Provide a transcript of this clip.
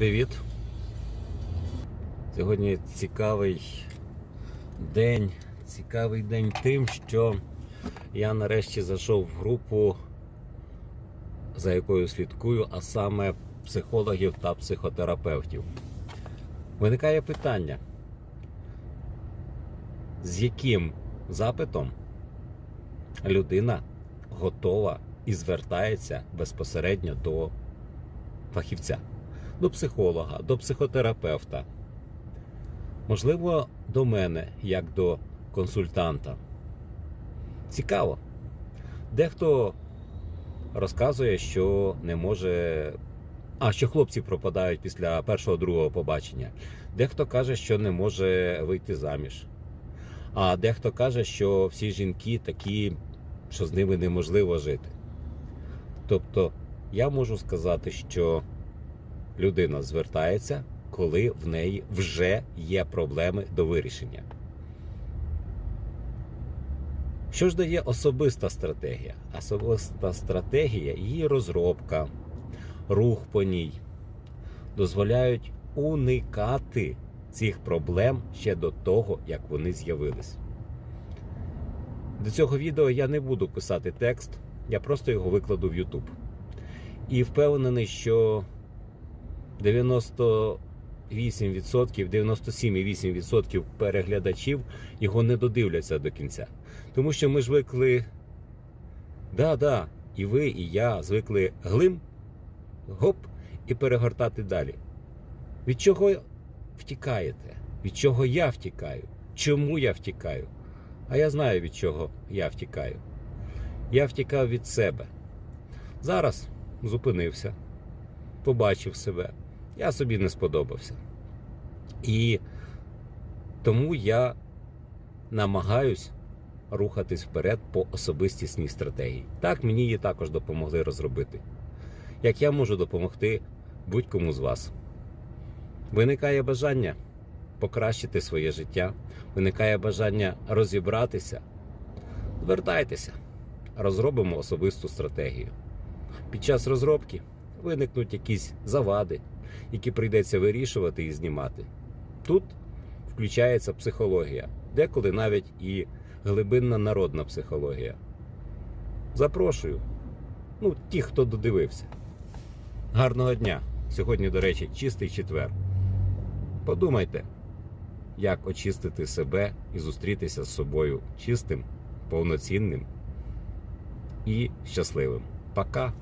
Привіт. Сьогодні цікавий день. Цікавий день тим, що я нарешті зайшов в групу, за якою слідкую, а саме психологів та психотерапевтів. Виникає питання, з яким запитом людина готова і звертається безпосередньо до фахівця, до психолога, до психотерапевта. Можливо, до мене, як до консультанта. Цікаво. Дехто розказує, що не може. А, що хлопці пропадають після першого другого побачення. Дехто каже, що не може вийти заміж. А дехто каже, що всі жінки такі, що з ними неможливо жити. Тобто, я можу сказати, що людина звертається, коли в неї вже є проблеми до вирішення. Що ж дає особиста стратегія? Особиста стратегія, її розробка, рух по ній дозволяють уникати цих проблем ще до того, як вони з'явились. До цього відео я не буду писати текст, я просто його викладу в YouTube. І впевнений, що 98%, 97,8% переглядачів його не додивляться до кінця. Тому що ми звикли, да, да, і ви, і я звикли глим, гоп, і перегортати далі. Від чого втікаєте? Від чого я втікаю? Чому я втікаю? А я знаю, від чого я втікаю. Я втікав від себе. Зараз зупинився, побачив себе. Я собі не сподобався. І тому я намагаюсь рухатись вперед по особистісній стратегії. Так, мені її також допомогли розробити. Як я можу допомогти будь-кому з вас. Виникає бажання покращити своє життя, виникає бажання розібратися. Звертайтеся, розробимо особисту стратегію. Під час розробки виникнуть якісь завади, які прийдеться вирішувати і знімати. Тут включається психологія, деколи навіть і глибинна народна психологія. Запрошую. Ну, ті, хто додивився. Гарного дня! Сьогодні, до речі, чистий четвер. Подумайте, як очистити себе і зустрітися з собою чистим, повноцінним і щасливим. Пока!